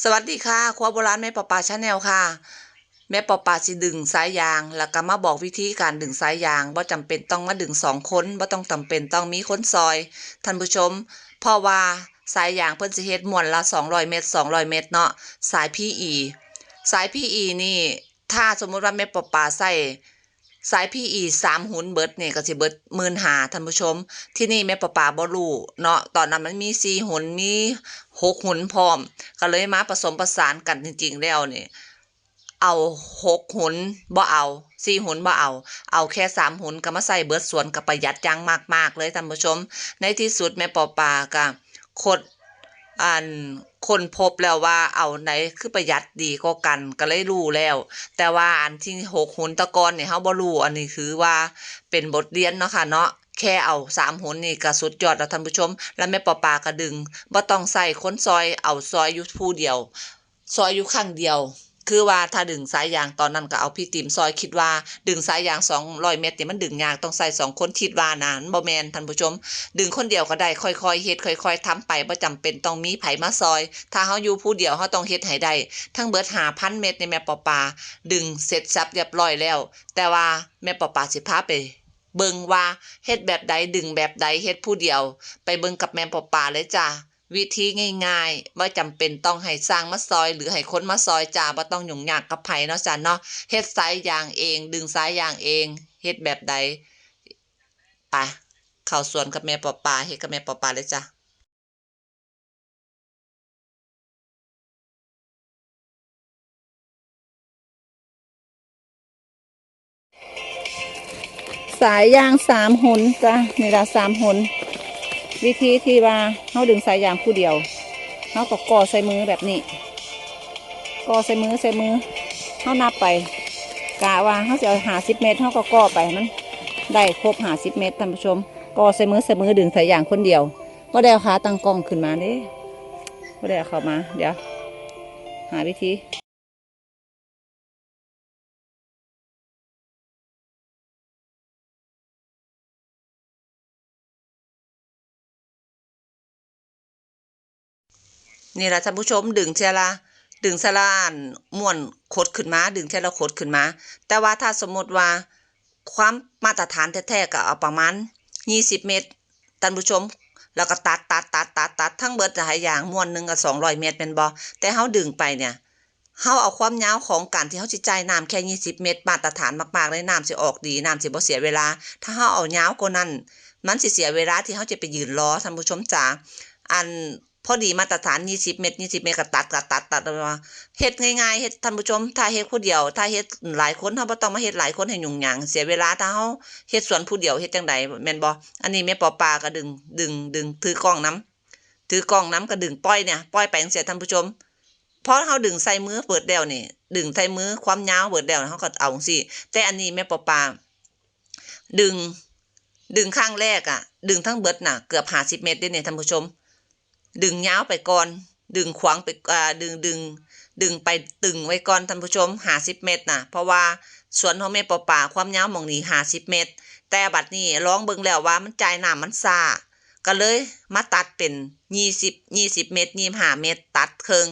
สวัสดีค่ะครัวโบราณแม่ปอปาชาแนลค่ะ แม่ปอปาสิดึงสายยาง แล้วก็มาบอกวิธีการดึงสายยางบ่จำเป็นต้องมาดึงสองคนบ่ต้องจำเป็นต้องมีคนซอย ท่านผู้ชมเพราะว่าสายยางเพิ่นสิเฮ็ดมวนละ200 เมตร 200 เมตรเนาะสาย PE สาย PE นี่ ถ้าสมมุติว่าแม่ปอปาใส่ สาย PE สามหุนเบิดนี่ยก็สิเบิดหมื่นหาท่านผู้ชม ที่นี่แม่ปอปาบ่รู้เนาะตอนนั้นมันมีสี่หุนมีหกหุนพร้อม ก็เลยมาผสมผสานกันจริง ๆ แล้วเนี่ยเอาหกหุนบ่เอาสี่หุนบ่เอา เอาแค่สามหุนก็มาใส่เบิดสวนกับประหยัดจังมาก ๆ เลยท่านผู้ชม ในที่สุดแม่ปอปาก็คด อันคนพบแล้วว่าเอาไหนคือประหยัดดีก็กันก็เลยรู้แล้ว แต่ว่าอันที่หกหุนตะกอนเนี่ยเขาบ่รู้อันนี้คือว่าเป็นบทเรียนเนาะค่ะเนาะแค่เอาสามหุนนี่ก็สุดยอดแล้วท่านผู้ชม แล้วแม่ปอปากะดึงบ่ต้องใส่ค้นซอยเอาซอยอยู่ผู้เดียว ซอยอยู่ข้างเดียว คือว่าถ้าดึงสายยางตอนนั้นก็เอาพี่ติมซอยคิดว่า ดึงสายยาง200เมตรนี่มันดึงยากต้องใส่สองคนคิดว่านะบ่แมนท่านผู้ชม ดึงคนเดียวก็ได้ค่อยๆเฮ็ดค่อย ๆทำไปบ่จำเป็นต้องมีไผมาซอย ถ้าเฮาอยู่ผู้เดียวเฮาต้องเฮ็ดให้ได้ทั้งเบิด5,000เมตรในแม่ปอปาดึงเสร็จสับเรียบร้อยแล้ว แต่ว่าแม่ปอปาสิพาไปเบิงว่าเฮ็ดแบบใดดึงแบบใดเฮ็ดผู้เดียว ไปเบิงกับแม่ปอปาเลยจ้า วิธีง่ายๆบ่จำเป็นต้องให้สร้างมาซอย หรือให้ค้นมาซอยจ้าบ่ต้องหยุ่งยากกับไผเนาะจ้าเนาะเฮ็ดสายยางเอง ดึงสายยางเองเฮ็ดแบบใดไปเข้าสวนกับแม่ปอปาเฮ็ดกับแม่ปอปาเลยจ้าสายยางสามหุนจ้ะนี่ละสามหุน วิธีที่ว่าเขาดึงสายยางผู้เดียวเขาก็ก่อใส่มือแบบนี้ก่อใส่มือใส่มือเขานับไปกะว่าเขาจะหาสิบเมตรเขาก็ก่อไปมันได้ครบหาสิบเมตรท่านผู้ชมก่อใส่มือใส่มือดึงสายยางคนเดียวว่าได้ขาตั้งกล้องขึ้นมาเด้ว่าได้เข้ามา เดี๋ยว หาวิธี นี่แหละท่านผู้ชมดึงเทยละดึงเทยละอันม่วนขดขึ้นมา ดึงเทยละขดขึ้นมา แต่ว่าถ้าสมมติว่าความมาตรฐานแท้ๆก็เอาประมาณ20 เมตรท่านผู้ชมแล้วก็ตัดตัดตัดตัดตัดทั้งเบิดจะให้อย่างม่วนหนึ่งก็200เมตรเป็นบ่แต่เฮาดึงไปเนี่ยเฮาเอาความยาวของการที่เฮาสิจ่ายน้ำแค่20เมตรมาตรฐานมากๆเลยน้ำสิออกดีน้ำสิบ่เสียเวลา ถ้าเฮาเอายาวกว่านั้น มันสิเสียเวลาที่เฮาจะไปยืนรอท่านผู้ชมจ๋าอัน พอดีมาตรฐาน20เมตร20เมตรก็ตัดก็ตัดตัดมาเฮ็ดง่ายๆเฮ็ดท่านผู้ชม ถ้าเฮ็ดผู้เดียว ถ้าเฮ็ดหลายคนเฮาบ่ต้องมาเฮ็ดหลายคนให้ยุ่งยากเสียเวลาถ้าเฮาเฮ็ดสวนผู้เดียวเฮ็ดจังไดแม่นบ่อันนี้แม่ปอปลาก็ดึงดึงดึงถือกล้องน้ถือกล้องน้ก็ดึงปล่อยเนี่ยปล่อยไปจังซี่ท่านผู้ชมพอเฮาดึงใส่มือเปิดแล้วนี่ดึงใส่มือความยาวเปิดแล้วเฮาก็เอาจังซี่ แต่อันนี้แม่ปอปลาดึง ดึงข้างแรกอะ ดึงทั้งเบิดน่ะเกือบ50เมตรเด้เนี่ยท่านผู้ชม ดึงยาวไปก่อน ดึงขวางไปอ่าดึงดึงดึงไปตึงไว้ก่อนท่านผู้ชมห้าสิบเมตรนะเพราะว่าสวนของแม่ปอป่าความยาวหมองนี้ห้าสิบเมตร แต่บัดนี้ลองเบิ่งแล้วว่ามันจ่ายน้ำมันซาก็เลยมาตัดเป็นยี่สิบยี่สิบเมตรยี่ห้าเมตร ตัดเคิง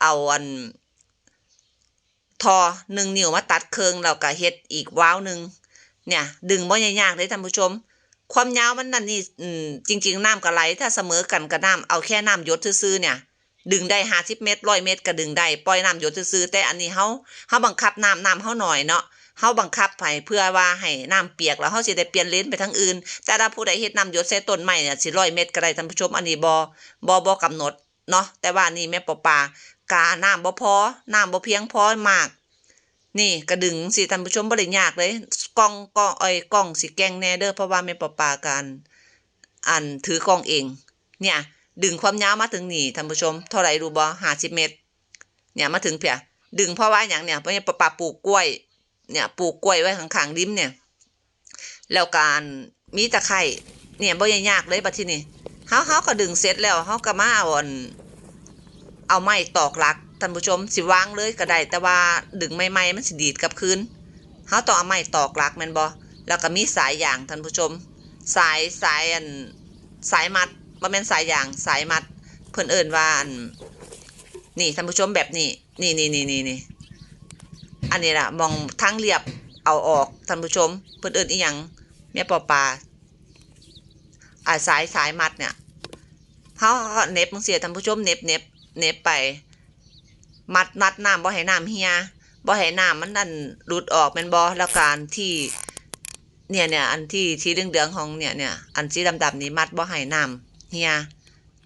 เอาอันทอหนึ่งนิ้วมาตัดเคิงแล้วก็เฮ็ดอีกว้าวหนึ่งเนี่ย ดึงบ่ยากเลยท่านผู้ชม ความยาวมันนั่นนี่อืมจริง ๆน้ำกับไหลถ้าเสมอกันกับน้ำเอาแค่น้ำหยดซื่อๆเนี่ย ดึงได้ห้าสิบเมตรร้อยเมตรก็ดึงได้ปล่อยน้ำหยดซื่อๆแต่อันนี้เฮาเฮาบังคับน้ำน้ำเฮาหน่อยเนาะเฮาบังคับให้เพื่อว่าให้น้ำเปียกแล้วเฮาสิได้เปลี่ยนเลนไปทางอื่น แต่ถ้าผู้ใดเฮ็ดน้ำหยดใส่ต้นไม้เนี่ยสิร้อยเมตรก็ได้ท่านผู้ชมอันนี้บ่บ่บ่กำหนดเนาะแต่ว่านี่แม่ปอปากาน้ำบ่พอน้ำบ่เพียงพอมาก นี่กระดึงสิท่านผู้ชมบ่ได้ยากเลยกล้องกล้องเอ้ยกล้องสิแกงแน่เด้อเพราะว่าแม่ปอปากันอันถือกล้องเอง เนี่ย ดึงความยาวมาถึงนี่ท่านผู้ชมเท่าไหร่รู้บ่50เมตร เนี่ยมาถึงเพียดึงเพราะว่าอย่างเนี่ยเพราะเนี่ยปอปาปลูกกล้วย เนี่ยปลูกกล้วยไว้ข้างๆริมเนี่ย แล้วการมีตะไคร่เนี่ยบ่ยากเลยบัดที่นี้เฮาเฮาก็ดึงเสร็จแล้วเฮาก็มาอาอัน เอาไม้ตอกหลักท่านผู้ชมสิวางเลยก็ได้แต่ว่าดึงไม้ๆมันสิดีดกลับคืนเฮาต้องเอาไม้ตอกหลักแม่นบ่แล้วก็มีสายยางท่านผู้ชม สายสายอันสายมัดบ่แม่นสายยางสายมัด เพิ่อนเอิ้นว่าอันนี่ท่านผู้ชมแบบนี้นี่นี่นี่นี่นี่อันนี้ละมองทางเรียบเอาออกท่านผู้ชม เพิ่อนเอิ้นอีหยังแม่ปอปลาอ่าสายสายมัดเนี่ยเฮาเน็บจังซี่ท่านผู้ชมเน็บเน็บ เน็บไป มัดมัดน้ำบ่ให้น้ำเฮียบ่ให้น้ำมันนั่นหลุดออกแม่นบ่แล้วการที่เนี่ยเนี่ยอันที่สีเหลืองๆของเนี่ยเนี่ยอันสีดำๆนี่มัดบ่ให้น้ำเฮีย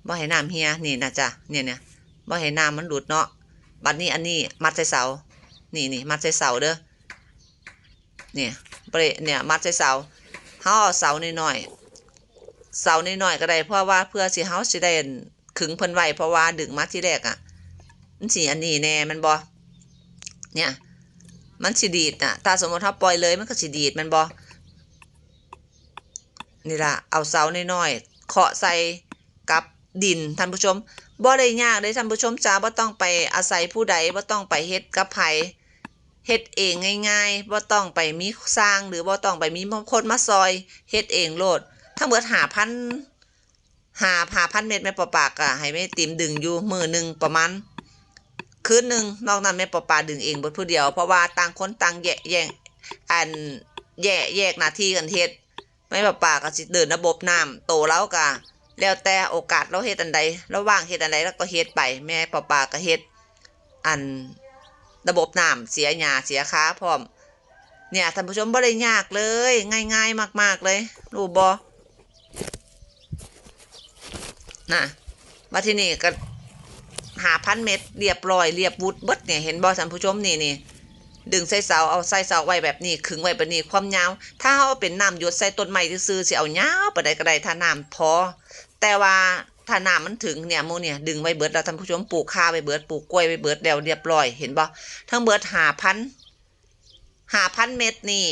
บ่ให้น้ำเฮียนี่นะจ๊ะเนี่ยเนี่ยบ่ให้น้ำมันหลุดเนาะบัดนี้อันนี้มัดใส่เสา นี่นี่มัดใส่เสาเด้อเนี่ยเปรเนี่ยมัดใส่เสาเฮาเอาเสาน้อยๆเสาหน้อยๆก็ได้เพราะว่าเพื่อสิเฮาสิได้ ขึงเพิ่นไว้เพราะว่าดึงมาที่แรกอะ มันสิอันนี้แน่มันบ่เนี่ย มันสิดีดน่ะถ้าสมมติเฮาปล่อยเลยมันก็สิดีดมันบ่นี่ล่ะเอาเสาน้อยๆเคาะใส่กับดินท่านผู้ชมบ่ได้ยากเลยท่านผู้ชมจ้าบ่ต้องไปอาศัยผู้ใดบ่ต้องไปเฮ็ดกับไผเฮ็ดเองง่ายๆบ่ต้องไปมีสร้างหรือบ่ต้องไปมีคนมาซอยเฮ็ดเองโลดทั้งเบิด 5,000 5 5,000เม็ดแม่ปอปากอะให้แม่ติมดึงอยู่มือหนึ่งประมาณคืนหนึ่งนอกนั้นแม่ปอปาดึงเองบดผู้เดียว เพราะว่าต่างคนต่างแยกแยกอันแยกแยกหน้าที่กันเฮ็ดไม่ป่าป่าก็สิเดินระบบน้ำโตแล้วก็แล้วแต่โอกาสเราเฮ็ดอันใดเราว่างเฮ็ดอันใดแล้วก็เฮ็ดไป แม่ป่าป่าก็เฮ็ดอันระบบน้ำเสียหญ้าเสียค้าพร้อม เนี่ยท่านผู้ชมบ่ได้ยากเลย ง่าย ๆ มาก ๆเลยรู้บ่ นะมาที่นี่ก็หาพันเม็ดเรียบร้อยเรียบวุดเบิดเนี่ยเห็นบ่ท่านผู้ชมนี่นี่ดึงใส่เสาเอาใส่เสาไว้แบบนี้ขึงไว้แบบนี้ความยาว ถ้าเอาเป็นน้ำหยดใส่ต้นไม้ซื่อสิเอายาวไปได้ก็ได้ถ้าน้ำพอ แต่ว่าถ้าน้ำมันถึงเนี่ยหมูเนี่ยดึงไว้เบิดแล้วท่านผู้ชมปลูกข้าวไว้เบิดปลูกกล้วยไว้เบิดแล้วเรียบร้อยเห็นบ่ทั้งเบิดหาพันหาพันเม็ดนี่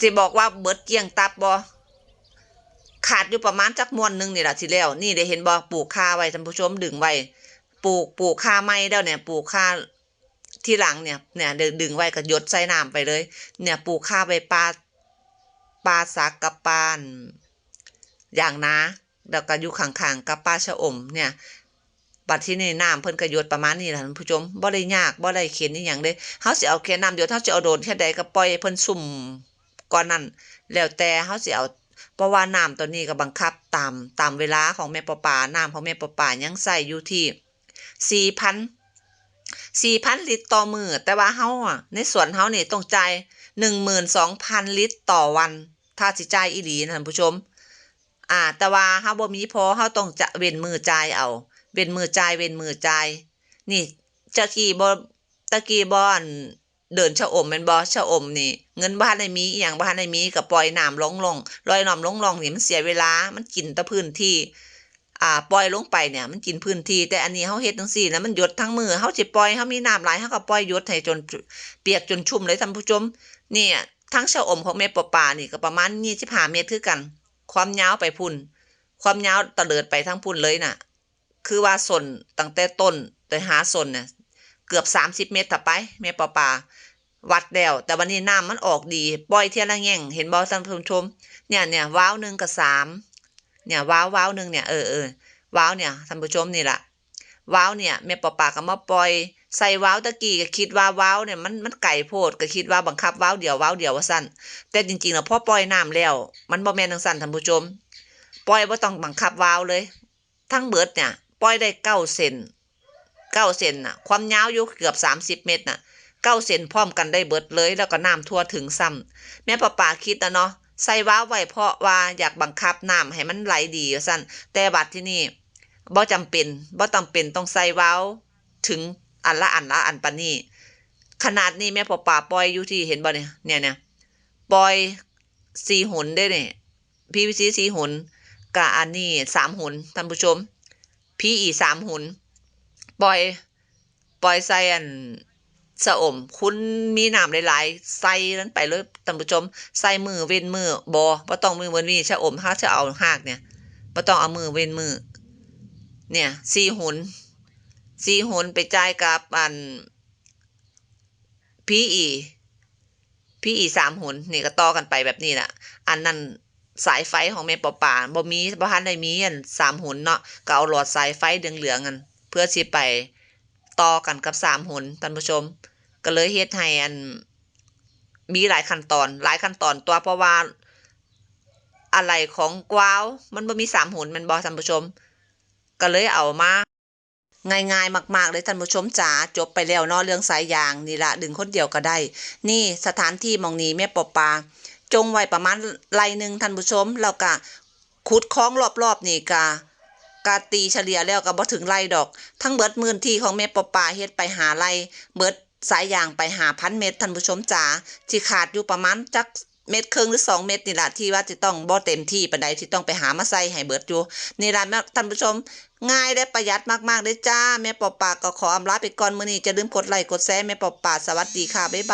จะบอกว่าเบิดเกลี้ยงตับบ่ ขาดอยู่ประมาณจักมวนหนึ่งนี่แหละทีแล้ว นี่ได้เห็นบ่ปลูกข้าไว้ท่านผู้ชมดึงไว้ปลูกปลูกข้าไม่แล้วเนี่ย ปลูกข้าที่หลังเนี่ยเนี่ยดึงไว้ก็ยดใส่น้ำไปเลย เนี่ยปลูกข้าไปปลาปลาสักกับปลาอั่นอย่างนะแล้วก็อยู่ข้างๆกับปลาชะอมเนี่ยบัดที่นี่น้ำเพิ่นก็หยดประมาณนี้แหละท่านผู้ชมบ่ได้ยากบ่ได้เข็นนี่หยังเด้เฮาสิเอาแค่น้ำหยดเฮาสิเอาโดนแค่ใดก็ปล่อยเพิ่นซุ่มก่อนนั้นแล้วแต่เฮาสิเอา เพราะว่าน้ำตัวนี้ก็บังคับตามตามเวลาของแม่ปอปาน้ำของแม่ปอปายังใส่อยู่ที่4,000สี่พันลิตรต่อมือแต่ว่าเฮาอะในสวนเฮานี่ต้องจ่ายหนึ่งหมื่นสองพันลิตรต่อวัน ถ้าสิจ่ายอีหลีนะท่านผู้ชมอ่าแต่ว่าเฮาบ่มีพอเฮาต้องจะเว้นมือจ่ายเอา เว้นมือจ่ายเว้นมือจ่ายนี่ตะกี้บ่ตะกี้บ่อน เดินชะอมแม่นบ่ชะอมนี่ เงินบ่ทันได้มีอีหยังบ่ทันได้มีก็ปล่อยน้ำลงลงลอยน้ำลงลงนี่มันเสียเวลา มันกินตะพื้นที่ อ่าปล่อยลงไปเนี่ย มันกินพื้นที่ แต่อันนี้เฮาเฮ็ดจังซี่นะมันหยดทั้งมือเฮาสิปล่อยเฮามีน้ำไหลเฮาก็ปล่อยหยดให้จนเปียกจนชุ่มเลยท่านผู้ชมเนี่ยทั้งชะอมของแม่ปอปานี่ก็ประมาณ25เมตรคือกัน ความยาวไปพุ่น ความยาวตะเลิดไปทั้งพุ่นเลยน่ะ คือว่าสนตั้งแต่ต้นแต่หาสนเนี่ย เกือบ30เมตรถ้าไปแม่ปอปาวัดแล้ว แต่วันนี้น้ำมันออกดีปล่อยเทียละแง่ง เห็นบ่ท่านผู้ชม เนี่ยเนี่ยว้าวหนึ่งกับสามเนี่ยว้าวว้าวหนึ่งเนี่ยเออเออว้าวเนี่ยท่านผู้ชมนี่แหละว้าวเนี่ยแม่ปอปาก็มาปล่อยใส่ว้าวตะกี้ก็คิดว่าว้าวเนี่ยมันมันไก่โพดก็คิดว่าบังคับว้าวเดียวว้าวเดียวว่าสั้นแต่จริงๆแล้วพอปล่อยน้ำแล้ว มันบ่แม่นจังสั้นท่านผู้ชม ปล่อยบ่าต้องบังคับว้าวเลย ทั้งเบิดเนี่ยปล่อยได้เก้าเซน เก้าเซนน่ะ ความยาวอยู่เกือบสามสิบเมตรน่ะเก้าเซนพร้อมกันได้เบิดเลย แล้วก็น้ำทั่วถึงซ้ำแม่ปอปาคิดนะเนาะใส่ว้าวไว้เพราะว่าอยากบังคับน้ำให้มันไหลดีสั้นแต่บัดที่นี่บ่จำเป็นบ่จำเป็นต้องใส่ว้าวถึงอันละอันละอันปานนี้ ขนาดนี้แม่ปอป่าปล่อยอยู่ที่เห็นบ่เนี่ยเนี่ยเนี่ยปล่อยสี่หนได้เนี่ยพีวีซีสี่หนกับอันนี้สามหนท่านผู้ชมพีอีสามหน ปล่อย ปล่อยใส่อันสะอม คุณมีน้ำหลายๆใส่นั้นไปเลยท่านผู้ชมใส่มือเว้นมือบ่บ่ต้องมือเว้นมือชะอมถ้าจะเอาหากเนี่ยบ่ต้องเอามือเว้นมือ เนี่ยสี่หุนสี่หุนไปจ่ายกับอันพีอีพีอีสามหุนนี่ก็ต่อกันไปแบบนี้แหละอันนั้นสายไฟของแม่ปอป่าบ่มีบ่ทันได้มีอันสามหุนเนาะก็เอาหลอดสายไฟเหลืองๆกัน เพื่อสิไปต่อกันกับสามหนท่านผู้ชม ก็เลยเฮ็ดให้อันมีหลายขั้นตอน หลายขั้นตอนตัวเพราะว่าอะไรของกวาวมันบ่มีสามหนมันบ่ท่านผู้ชม ก็เลยเอามาง่ายๆมาก ๆ เลยท่านผู้ชมจ๋าจบไปแล้วเนาะเรื่องสายยางนี่ละดึงคนเดียวก็ได้ นี่สถานที่มองนี้แม่ปอปา จงไว้ประมาณไรหนึ่งท่านผู้ชมแล้วก็ขุดคล้องรอบๆนี่กะ กาตีเฉลี่ยแล้วก็บ่ถึงไรดอก ทั้งเบิดมื่นที่ของแม่ปอปาเฮ็ดไปหาไรเบิดสายยางไปหาพันเม็ดท่านผู้ชมจ๋าที่ขาดอยู่ประมาณจักเม็ดครึ่งหรือสองเม็ดนี่แหละที่ว่าจะต้องบ่เต็มที่ปานใดที่ต้องไปหามาใส่ให้เบิดอยู่นี่ล่ะท่านผู้ชม ง่ายและประหยัดมากๆเลยจ้า แม่ปอปาก็ขออำลาไปก่อนมื้อนี้จะลืมกดไลค์กดแชร์แม่ปอปาสวัสดีค่ะบ๊ายบาย